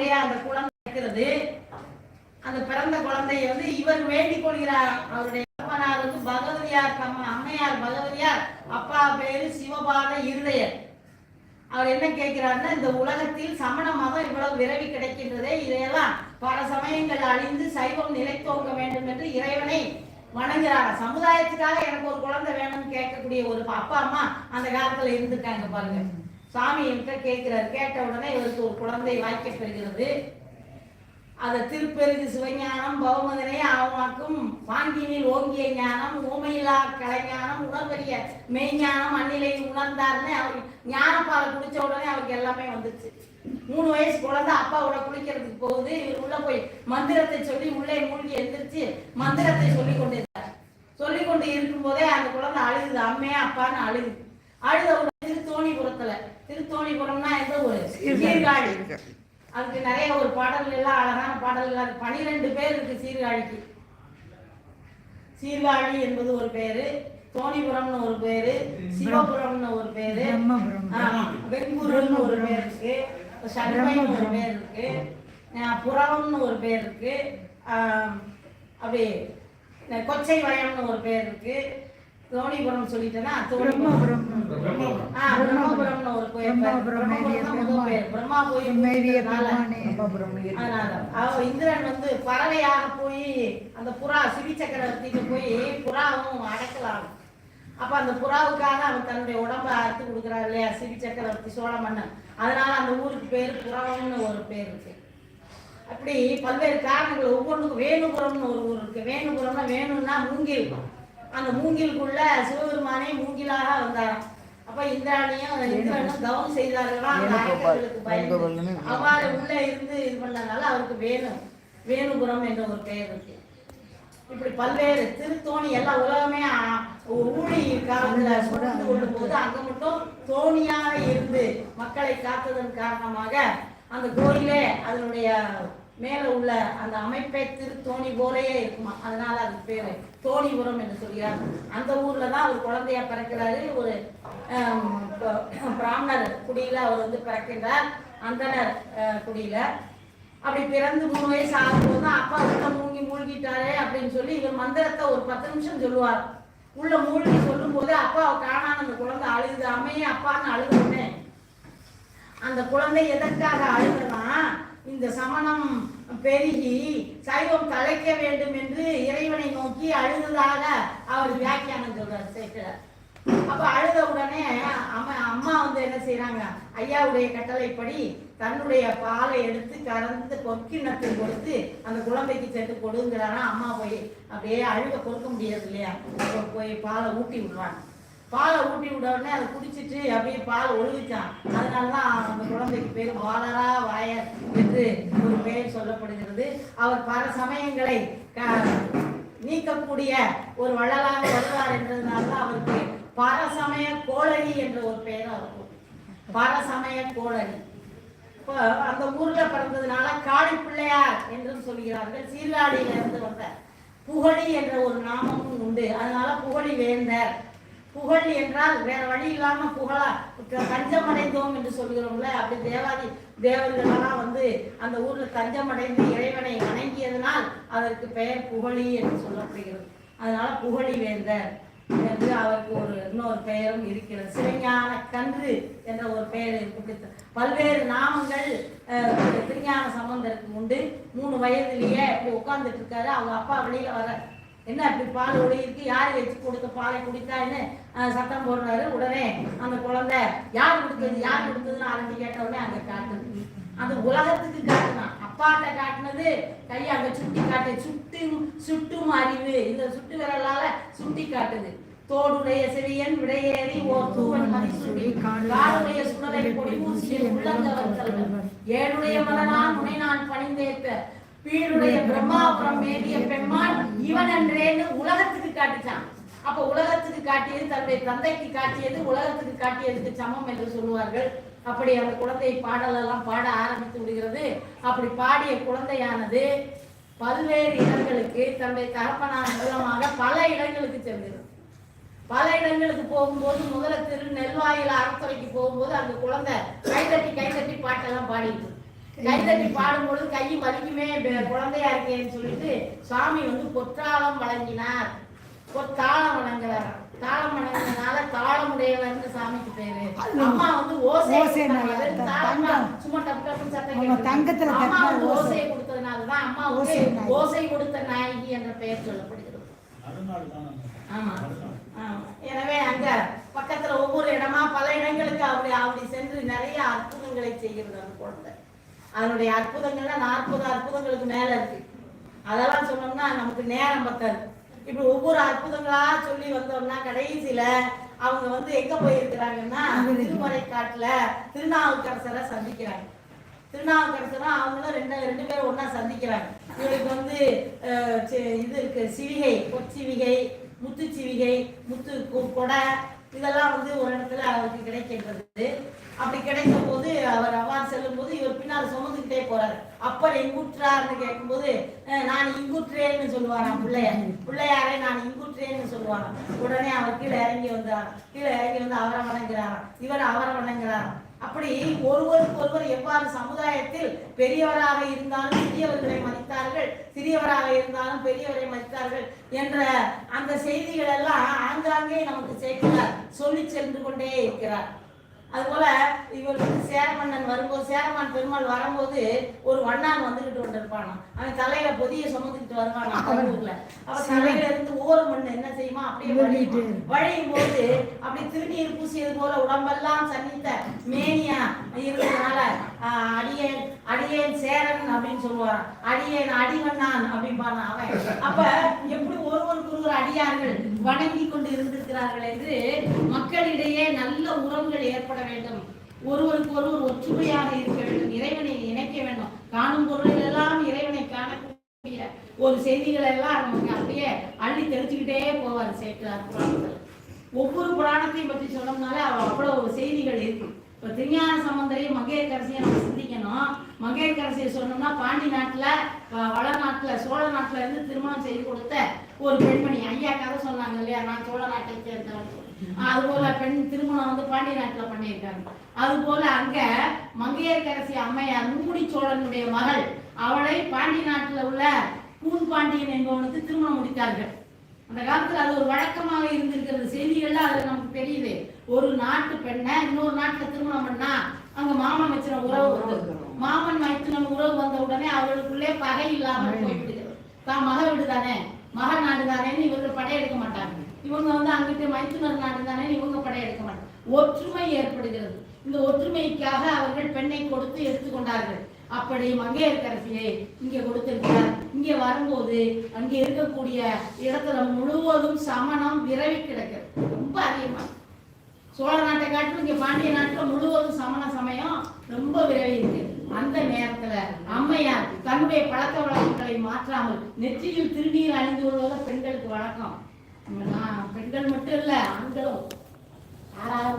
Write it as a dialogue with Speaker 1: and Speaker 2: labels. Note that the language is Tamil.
Speaker 1: அப்படியே அந்த குழந்தை இருக்கிறது அந்த பிறந்த குழந்தையை வந்து இவர் வேண்டிக் கொள்கிறார். அவருடைய அப்பனார் வந்து பகவதியார் தம் அம்மையார் பகவதியார் அப்பா பேரு சிவபாத இருதயர். அவர் என்ன கேட்கிறாருன்னா இந்த உலகத்தில் சமண மதம் இவ்வளவு விரவி கிடைக்கின்றதே இதையெல்லாம் பல சமயங்கள் அழிந்து சைவம் நிலைத்தோங்க வேண்டும் என்று இறைவனை வணங்குறாங்க சமுதாயத்துக்காக எனக்கு ஒரு குழந்தை வேணும்னு கேட்கக்கூடிய ஒரு அப்பா அம்மா அந்த காலத்துல இருந்திருக்காங்க பாருங்க. சாமி என்கிட்ட கேட்கிறார். கேட்ட உடனே இவருக்கு ஒரு குழந்தை வாய்க்க பெறுகிறது. அதை திருப்பெருகு சிவஞானம் பௌமதனை ஆவாக்கும் பாங்கினில் ஓங்கிய ஞானம் ஊமையிலா கலைஞானம் உணர்வறிய மெய்ஞானம் அந்நிலை உணர்ந்தார்னு அவர் ஞானப்பாலை குடிச்ச உடனே அவருக்கு எல்லாமே வந்துச்சு மூணு வயசு குழந்தை அப்பாவோட குளிக்கிறதுக்கு போகுது. இவர் உள்ள போய் மந்திரத்தை சொல்லி உள்ளே மூழ்கி எந்திரிச்சு மந்திரத்தை சொல்லி கொண்டிருந்தார். சொல்லி கொண்டு இருக்கும்போதே அந்த குழந்தை அழுகுது. அம்மே அப்பான்னு அழுகுது. அழுத உடனே திருத்தோணிபுரத்துல திருத்தோணிபுரம்னா எந்த ஒரு சீர்காழி. அதுக்கு நிறைய ஒரு பாடல் எல்லாம் அழகான பாடல் எல்லாம் பனிரெண்டு பேர் இருக்கு சீர்காழிக்கு. சீர்காழி என்பது ஒரு பேரு தோணிபுரம்னு ஒரு பேரு சிவபுரம்னு ஒரு பேரு வெண்புரம்னு ஒரு பேர் இருக்கு சண்மைன்னு ஒரு பேர் இருக்கு அஹ் புறவம்னு ஒரு பேர் இருக்கு அப்படி கொச்சை வயம்னு ஒரு பேர் இருக்கு தோணிபுரம் சொல்லிட்டேன்னா
Speaker 2: பிரம்மபுரம்.
Speaker 1: பிரம்மபுரம்னு ஒரு கோயில். பிரம்மா கோயில் அவ இந்திரன் வந்து பறவையாக போய் அந்த புறா சிவி சக்கரவர்த்திக்கு போய் புறாவும் அடக்கலாம். அப்ப அந்த புறாவுக்காக அவன் தன்னுடைய உடம்ப அறுத்து கொடுக்குறாரு இல்லையா சிவி சக்கரவர்த்தி சோழ மன்னன். அதனால அந்த ஊருக்கு பேர் புறவம்னு ஒரு பேர் இருக்கு. அப்படி பல்வேறு காரணங்கள் ஒவ்வொன்றுக்கும் வேணுபுரம்னு ஒரு ஊர் இருக்கு. வேணுபுரம்னா வேணும்னா மூங்கில். அந்த மூங்கிலுக்குள்ள சிவபெருமானே மூங்கிலாக வந்தாராம். அப்ப இந்திராணியும் இந்திரனும் தவம் செய்தார்களா? அந்த அரக்கர்களுக்கு பயந்து அவ்வாறு உள்ள இருந்து இது பண்ணனால அவருக்கு வேணு வேணுபுரம் என்ற ஒரு பெயர் இருக்கு. இப்படி பல்வேறு திருத்தோணி எல்லா உலகமே ஊழி காலத்துல சுரந்து கொள்ளும் போது அங்க மட்டும் தோணியாக இருந்து மக்களை காத்ததன் காரணமாக அந்த கோயிலே அதனுடைய மேலே உள்ள அந்த அமைப்பே தோணி போலயே இருக்குமா? அதனால அது பேர் தோணிபுரம் என்று சொல்கிறார். அந்த ஊரில் தான் அவர் குழந்தையா பிறக்கிறாரு. ஒரு பிராமணர் குடியில் அவர் வந்து பிறக்கின்றார். அந்தனர் குடியில் குடியில. அப்படி பிறந்து மூணு வயசு ஆகும்போது தான் அப்பா உள்ள மூழ்கி மூழ்கிட்டாரே அப்படின்னு சொல்லி இவர் மந்திரத்தை ஒரு பத்து நிமிஷம் சொல்லுவார். உள்ள மூழ்கி சொல்லும் போது அப்பாவை காணாம அந்த குழந்தை அழுகுது. அம்மையே அப்பான்னு அழுதுன்னு அந்த குழந்தை எதற்காக அழுதுனா இந்த சமணம் பெருகி சைவம் தலைக்க வேண்டும் என்று இறைவனை நோக்கி அழுதுதாக அவர் வியாக்கியானம் சொல்றார் சேர்க்கிறார் அப்ப அழுத உடனே அம்மா அம்மா வந்து என்ன செய்யறாங்க ஐயாவுடைய கட்டளைப்படி தன்னுடைய பாலை எடுத்து கறந்து பொற்கிண்ணத்தில் கொடுத்து அந்த குழந்தைக்கு சேர்த்து கொடுங்கிறாரா அம்மா போய் அப்படியே அழுக கொடுக்க முடியாது இல்லையா? போய் பாலை ஊட்டி விடுறாங்க. பாலை ஊட்டி விட உடனே அதை குடிச்சிட்டு அப்படியே பால் ஒழுகிச்சான் அதனாலதான் அந்த குழந்தைக்கு பேர் வாழரா வாயர் என்று ஒரு பெயர் சொல்லப்படுகிறது. அவர் பல சமயங்களை நீக்கக்கூடிய ஒரு வள்ளலாக வருவார் என்றதுனால தான் அவருக்கு பரசமய கோழரி என்ற ஒரு பெயர் இருக்கும் பரசமய கோழரி இப்போ அந்த ஊர்ல பிறந்ததுனால காளி பிள்ளையார் என்றும் சொல்கிறார்கள். சீர்காழியில இருந்து வந்த புகழி என்ற ஒரு நாமமும் உண்டு. அதனால புகழி வேந்தர். புகழ் என்றால் வேற வழி இல்லாம புகழா தஞ்சமடைந்தோம் என்று சொல்கிறோம்ல அப்படி தேவாதி தேவர்களெல்லாம் வந்து அந்த ஊர்ல தஞ்சமடைந்து இறைவனை வணங்கியதனால் அதற்கு பெயர் புகழி என்று சொல்லப்படுகிறது. அதனால புகழி வேந்தர் என்று அவருக்கு ஒரு இன்னொரு பெயரும் இருக்கிறது. சிவஞான கன்று என்ற ஒரு பெயர் இருக்கு. பல்வேறு நாமங்கள் அஹ், திருஞான சம்பந்தருக்கு உண்டு. மூணு வயதிலேயே அப்படி உட்கார்ந்துட்டு இருக்காரு. அவங்க அப்பா வெளியில வர என்ன இப்படி பால் ஒழுகிருக்கு யார் வச்சு கொடுத்த பாலை குடித்தான்னு சத்தம் போடுறாரு. உடனே அந்த குழந்தை யார் கொடுத்தது? யார் கொடுத்ததுன்னு ஆரம்பி கேட்ட உடனே அங்க காட்டுது. அந்த உலகத்துக்கு காட்டுனான் அப்பாட்ட காட்டினது கை அங்க சுட்டி காட்டு சுட்டும் சுட்டும் அறிவு. இந்த சுட்டு விரலால சுட்டி காட்டுது. தோடுடைய சிறியன் விடையேறி ஓர் தூவன் மதிசுடி காடுடைய சுடலை பொடி பூசிய உள்ளங்கவர் ஏழுடைய மதனான் முனை நான் பணிந்தேத்த. பீடுடைய பிரம்மாபுரம் மேவிய பெண்மான் இவன் என்றேன்னு உலகத்துக்கு காட்டுச்சான். அப்ப உலகத்துக்கு காட்டியது தன்னுடைய தந்தைக்கு காட்டியது உலகத்துக்கு காட்டியதுக்கு சமம் என்று சொல்லுவார்கள். அப்படி அந்த குழந்தை பாடலெல்லாம் பாட ஆரம்பித்து விடுகிறது. அப்படி பாடிய குழந்தையானது பல்வேறு இடங்களுக்கு தன்னுடைய தகப்பனார் மூலமாக பல இடங்களுக்கு சென்றது. பல இடங்களுக்கு போகும்போது முதல திரு நெல்வாயில் அறத்துறைக்கு போகும்போது அந்த குழந்தை கைதட்டி கைதட்டி பாட்டெல்லாம் பாடிட்டு கைதட்டி பாடும்பொழுது கையும் வலிக்குமே குழந்தையா இருக்கேன்னு சொல்லிட்டு சுவாமி வந்து பொற்றாளம் வழங்கினார் பொற்காலம் வழங்குறார் தாளம் வழங்கினால தாளமுடையவர்னு சாமிக்கு பேரு அம்மா வந்து ஓசை தாளம். சும்மா டப்பு டப்புன்னு சத்தம்.
Speaker 2: தங்கத்துல
Speaker 1: அம்மா
Speaker 2: ஓசை.
Speaker 1: கொடுத்ததுனாலதான் அம்மாவுக்கு
Speaker 2: ஓசை.
Speaker 1: ஓசை கொடுத்த நாயகி என்ற பெயர் சொல்லப்படுகிறது ஆமா. எனவே அங்க பக்கத்துல ஒவ்வொரு இடமா பல இடங்களுக்கு அப்படி அப்படி சென்று நிறைய அற்புதங்களை செய்கிறது அந்த குழந்தை அதனுடைய அற்புதங்கள்லாம் நாற்பது அற்புதங்களுக்கு மேல இருக்கு. அதெல்லாம் சொன்னோம்னா நமக்கு நேரம் பத்தாது. இப்படி ஒவ்வொரு அற்புதங்களா சொல்லி வந்தோம்னா கடைசியில அவங்க வந்து எங்க போயிருக்கிறாங்கன்னா திருமறை காட்டுல திருநாவுக்கரசரை சந்திக்கிறாங்க. திருநாவுக்கரசரும் அவங்களும் ரெண்டு ரெண்டு பேரும் ஒன்னா சந்திக்கிறாங்க. இவளுக்கு வந்து இது இருக்கு சிவிகை பொற்சிவிகை முத்து சிவிகை முத்து கொடை இதெல்லாம் வந்து ஒரு இடத்துல அவருக்கு கிடைக்கின்றது. அப்படி கிடைக்கும் போது அவர் அவ்வாறு செல்லும் போது இவர் பின்னால் சுமந்துக்கிட்டே போறாரு. அப்பர் எங்குற்றார்னு கேட்கும்போது நான் இங்குற்றேன்னு சொல்லுவாராம் பிள்ளையார். பிள்ளையாரே நான் இங்குற்றேன்னு சொல்லுவாராம். உடனே அவர் கீழே இறங்கி வந்தார் கீழே இறங்கி வந்து அவரை வணங்குறாராம். இவர் அவரை வணங்குறாராம். அப்படி ஒருவருக்கு ஒருவர் எவ்வாறு சமுதாயத்தில் பெரியவராக இருந்தாலும் சிறியவர்களை மதித்தார்கள் சிறியவராக இருந்தாலும் பெரியவரை மதித்தார்கள் என்ற அந்த செய்திகள் எல்லாம் ஆங்காங்கே நமக்கு சேர்க்கிறார் சொல்லி சென்று கொண்டே இருக்கிறார். அதுபோல இவர் வந்து சேரமன்னன் வரும்போது சேரமான் பெருமாள் வரும்போது ஒரு வண்ணான் வந்துகிட்டு கொண்டிருப்பானாம். அவன் தலையில பொதிய சுமந்துக்கிட்டு வருவானாம் கரூர்ல அவ தலையில இருந்து ஓர் மண் என்ன செய்யுமா? அப்படியே வழியுமா. வழியும்? போது அப்படி திருநீர் பூசியது போல உடம்பெல்லாம் சன்னித்த மேனியா இருந்ததுனால ஆஹ், அடியேன் அடியேன் சேரன் அப்படின்னு சொல்லுவாராம். அடியேன் அடிவண்ணான் அப்படிம்பானா அவன். அப்ப எப்படி ஒருவருக்கு ஒருவர் அடியார்கள் வணங்கி கொண்டு இருந்திருக்கிறார்கள் என்று மக்களிடையே நல்ல உறவுகள் ஏற்பட வேண்டும். ஒருவருக்கு ஒருவர் ஒற்றுமையாக இருக்க வேண்டும். இறைவனை இணைக்க வேண்டும். காணும் பொருளில் எல்லாம் இறைவனை காணக்கூடிய ஒரு செய்திகள் எல்லாம் நமக்கு அப்படியே அள்ளி தெளிச்சுக்கிட்டே போவார் சேர்க்கிறார் புராணத்தில் ஒவ்வொரு புராணத்தையும் பற்றி சொன்னோம்னாலே அவ- அவ்வளவு செய்திகள் இருக்கும் இப்போ திருஞான சம்பந்தரையும் மங்கையரசியை நம்ம சிந்திக்கணும். மங்கையரசியை சொன்னோம்னா பாண்டி நாட்டுல வ- வளநாட்டுல சோழ நாட்டுல இருந்து திருமணம் செய்து கொடுத்த ஒரு பெண்மணி ஐயா கதை சொன்னாங்க இல்லையா? நான் சோழ நாட்டை சேர்ந்தவன். அது போல பெண் திருமணம் வந்து பாண்டிய நாட்டுல பண்ணியிருக்காங்க. அது போல அங்க மங்கையர்கரசி அம்மையார் மும்முடி சோழனுடைய மகள் அவளை பாண்டி நாட்டுல உள்ள பூன் பாண்டியன் என்பவனுக்கு திருமணம் முடித்தார்கள். அந்த காலத்துல அது ஒரு வழக்கமாக இருந்திருக்கிறது. செய்திகள்லாம் அது நமக்கு தெரியுது. ஒரு நாட்டு பெண்ணை இன்னொரு நாட்டுல திருமணம் பண்ணா அங்க மாமன் வச்சின உறவு வந்து மாமன் வைத்தின உறவு வந்த உடனே அவர்களுக்குள்ளே பகை இல்லாமல் போய்விடுகிறது. தான் மக வீடு தானே மக நாடு தானே இவர்கள் படையெடுக்க மாட்டாங்க இவங்க வந்து அங்கிட்டு மைத்துனர் நாடு தானே இவங்க படையெடுக்க மாட்டாங்க. ஒற்றுமை ஏற்படுகிறது. இந்த ஒற்றுமைக்காக அவர்கள் பெண்ணை கொடுத்து எடுத்துக்கொண்டார்கள் அப்படி மங்கையர்கரசியை இங்கே கொடுத்திருக்கிறார். இங்கே வரும்போது அங்கே இருக்கக்கூடிய இடத்துல முழுவதும் சமணம் விரவி கிடக்கிறது. ரொம்ப அதிகமா. சோழ நாட்டை காட்டிலும் இங்க பாண்டிய நாட்டில் முழுவதும் சமண சமயம் ரொம்ப விரவி இருக்கு அந்த நேரத்துல அம்மையார் தன்னுடைய பழக்க வழக்கங்களை மாற்றாமல் நெற்றியில் திருநீர் அணிந்து கொள்வது பெண்களுக்கு வழக்கம். பெண்கள் மட்டும் இல்ல ஆண்களும். யாராவது